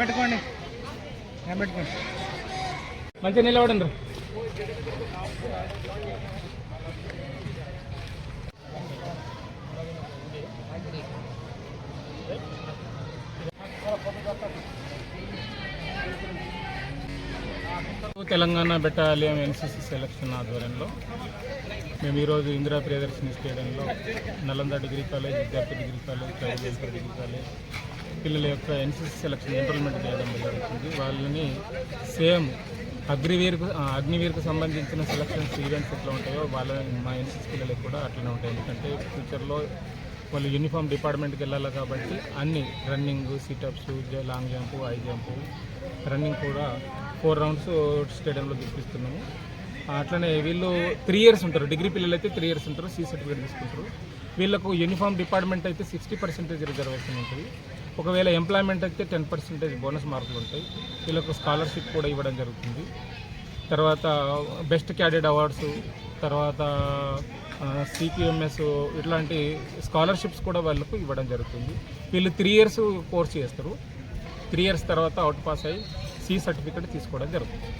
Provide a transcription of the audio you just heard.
పెట్టుకోండి. పెట్టుకోండి. మంచిగా నిలబడండి. తెలంగాణ బెటాలియం ఎన్సీసీ సెలక్షన్ ఆధ్వర్యంలో మేము ఈరోజు ఇందిరా ప్రియదర్శిని స్టేడియంలో నలంద డిగ్రీ కాలేజ్ విద్యార్థి degree college tribal welfare degree college పిల్లల యొక్క ఎన్సీసీ సెలక్షన్ ఇంప్లిమెంట్ చేయడం జరుగుతుంది వాళ్ళని సేమ్ అగ్నివీర్కు ఆ, అగ్నివీర్కు సంబంధించిన సెలక్షన్స్ ఈవెంట్స్ ఎట్లా ఉంటాయో వాళ్ళ మా ఎన్సీసీ పిల్లలకు కూడా అట్లనే ఉంటాయి. ఎందుకంటే ఫ్యూచర్లో వాళ్ళు యూనిఫామ్ డిపార్ట్మెంట్కి వెళ్ళాలి కాబట్టి అన్ని running situps long jump high jump running కూడా ఫోర్ రౌండ్స్ స్టేడియంలో చూపిస్తున్నాము. అట్లనే వీళ్ళు త్రీ ఇయర్స్ ఉంటారు. డిగ్రీ పిల్లలు అయితే త్రీ ఇయర్స్ ఉంటారు. సి సర్టిఫికేట్ తీసుకుంటారు. వీళ్ళకు యూనిఫామ్ డిపార్ట్మెంట్ అయితే సిక్స్టీ పర్సెంటేజ్ రిజర్వేషన్ ఉంటుంది. ఒకవేళ ఎంప్లాయ్మెంట్ అయితే టెన్ పర్సెంటేజ్ బోనస్ మార్కులు ఉంటాయి. వీళ్ళకు స్కాలర్షిప్ కూడా ఇవ్వడం జరుగుతుంది. తర్వాత బెస్ట్ క్యాడెట్ అవార్డ్స్ తర్వాత సిపిఎంఎస్ ఇట్లాంటి స్కాలర్షిప్స్ కూడా వాళ్ళకు ఇవ్వడం జరుగుతుంది. వీళ్ళు త్రీ ఇయర్స్ కోర్స్ చేస్తారు. త్రీ ఇయర్స్ తర్వాత అవుట్ పాస్ అయ్యి సి సర్టిఫికేట్ తీసుకోవడం జరుగుతుంది.